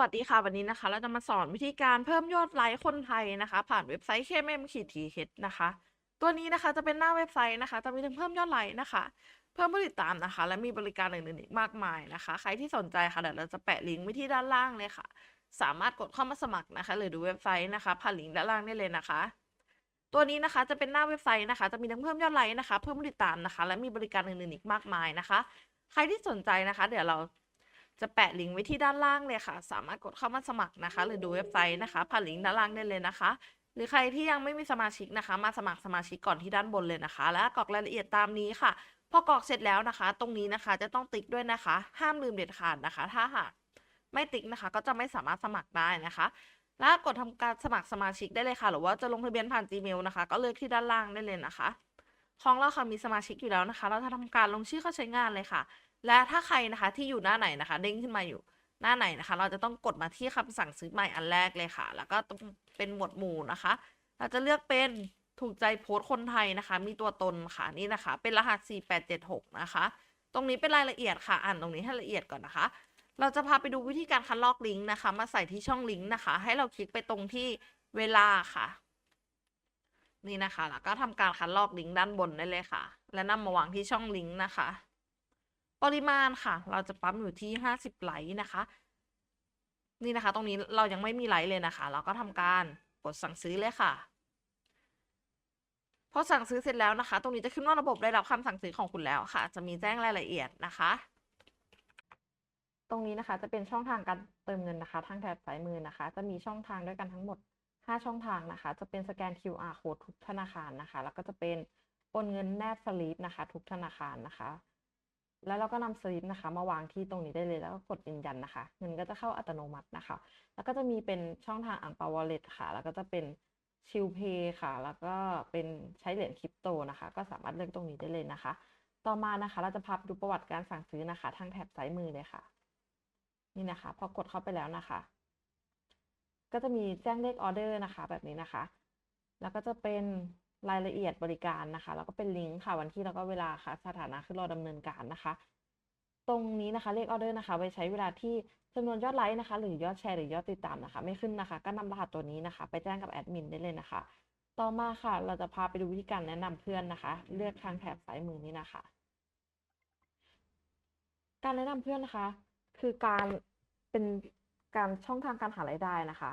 วัสดีค่ะ วันนี้นะคะ เราจะมาสอนวิธีการเพิ่มยอดไลค์คนไทยนะคะ ผ่านเว็บไซต์ KMM-TH นะคะ ตัวนี้นะคะจะเป็นหน้าเว็บไซต์นะคะ จะมีทั้งเพิ่มยอดไลค์นะคะ เพิ่มผู้ติดตามนะคะ และมีบริการอื่นๆอีกมากมายนะคะ ใครที่สนใจค่ะเดี๋ยวเราจะแปะลิงก์ไว้ที่ด้านล่างเลยค่ะ สามารถกดเข้ามาสมัครนะคะ หรือดูเว็บไซต์นะคะ ผ่านลิงก์ด้านล่างได้เลยนะคะ ตัวนี้นะคะจะเป็นหน้าเว็บไซต์นะคะ จะมีทั้งเพิ่มยอดไลค์นะคะ เพิ่มผู้ติดตามนะคะ และมีบริการอื่นๆอีกมากมายนะคะ ใครที่สนใจนะคะ เดี๋ยวเรา จะแปะลิงก์ไว้ที่ด้านล่างเลยค่ะ สามารถกดเข้ามาสมัครนะคะ หรือดูเว็บไซต์นะคะผ่านลิงก์ด้านล่างได้เลยนะคะ หรือใครที่ยังไม่มีสมาชิกนะคะ มาสมัครสมาชิกก่อนที่ด้านบนเลยนะคะ และกรอกรายละเอียดตามนี้ค่ะ พอกรอกเสร็จแล้วนะคะ ตรงนี้นะคะจะต้องติ๊กด้วยนะคะ ห้ามลืมเด็ดขาดนะคะ ถ้าหากไม่ติ๊กนะคะ ก็จะไม่สามารถสมัครได้นะคะและกดทำการสมัครสมาชิกได้เลยค่ะ หรือว่าจะลงทะเบียนผ่าน Gmail นะคะ ก็เลือกที่ด้านล่างได้เลยนะคะของเราค่ะมีสมาชิกอยู่แล้วนะคะ เราจะทำการลงชื่อเข้าใช้งานเลยค่ะ และถ้าใครนะคะที่อยู่หน้าไหนนะคะเด้งขึ้นมาอยู่หน้าไหนนะคะ เราจะต้องกดมาที่คำสั่งซื้อใหม่อันแรกเลยค่ะ แล้วก็ต้องเป็นหมวดหมู่นะคะ เราจะเลือกเป็นถูกใจโพสต์คนไทยนะคะ มีตัวตนค่ะนี่นะคะ เป็นรหัส 4876 นะคะ ตรงนี้เป็นรายละเอียดค่ะ อ่านตรงนี้ให้ละเอียดก่อนนะคะ เราจะพาไปดูวิธีการคัดลอกลิงก์นะคะ มาใส่ที่ช่องลิงก์นะคะ ให้เราคลิกไปตรงที่เวลาค่ะ นี่นะคะ แล้วก็ทำการคัดลอกลิงก์ด้านบนได้เลยค่ะ และนำมาวางที่ช่องลิงก์นะคะ ปริมาณค่ะ เราจะปั๊มอยู่ที่ห้าสิบไลนะคะ นี่นะคะ ตรงนี้เรายังไม่มีไหลเลยนะคะ เราก็ทำการกดสั่งซื้อเลยค่ะ พอสั่งซื้อเสร็จแล้วนะคะ ตรงนี้จะขึ้นว่าระบบได้รับคำสั่งซื้อของคุณแล้วค่ะ จะมีแจ้งรายละเอียดนะคะ ตรงนี้นะคะ จะเป็นช่องทางการเติมเงินนะคะ ทางแถบซ้ายมือนะคะ จะมีช่องทางด้วยกันทั้งหมด 5 ช่องทางนะคะ จะเป็นสแกน QR code ทุกธนาคารนะคะ แล้วก็จะเป็นโอนเงินแนบสลิปนะคะ ทุกธนาคารนะคะ แล้วเราก็นำสลิปนะคะ มาวางที่ตรงนี้ได้เลยแล้วก็กดยืนยันนะคะ เงินก็จะเข้าอัตโนมัตินะคะ แล้วก็จะมีเป็นช่องทางอ่างเปาวอลเล็ตค่ะ แล้วก็จะเป็นชิลเพย์ค่ะ แล้วก็เป็นใช้เหรียญคริปโตนะคะ ก็สามารถเลือกตรงนี้ได้เลยนะคะ ต่อมานะคะ เราจะพาไปดูประวัติการสั่งซื้อนะคะ ทางแถบซ้ายมือเลยค่ะ นี่นะคะ พอกดเข้าไปแล้วนะคะ ก็จะมีแจ้งเลขออเดอร์นะคะ แบบนี้นะคะ แล้วก็จะเป็น รายละเอียดบริการนะคะ แล้วก็เป็นลิงก์ค่ะวันที่แล้วก็เวลาค่ะ สถานะคือรอดำเนินการนะคะ ตรงนี้นะคะเลขออเดอร์นะคะไว้ใช้เวลาที่จำนวนยอดไลค์นะคะ หรือยอดแชร์หรือยอดติดตามนะคะ ไม่ขึ้นนะคะ ก็นำรหัสตัวนี้นะคะ ไปแจ้งกับแอดมินได้เลยนะคะ ต่อมาค่ะ เราจะพาไปดูวิธีการแนะนำเพื่อนนะคะ เลือกทางแถบซ้ายมือนี้นะคะ การแนะนำเพื่อนนะคะ คือการเป็นการช่องทางการหารายได้นะคะ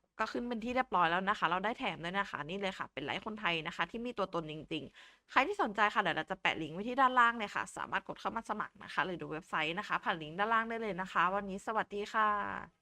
ก็ขึ้นเป็นที่เรียบร้อยแล้วนะคะ เราได้แถมด้วยนะคะ นี่เลยค่ะ เป็นไลฟ์คนไทยนะคะ ที่มีตัวตนจริง ๆ ใครที่สนใจค่ะเดี๋ยวเราจะแปะลิงก์ไว้ที่ด้านล่างเลยค่ะ สามารถกดเข้ามาสมัครนะคะหรือดูเว็บไซต์นะคะ ผ่านลิงก์ด้านล่างได้เลยนะคะ วันนี้สวัสดีค่ะ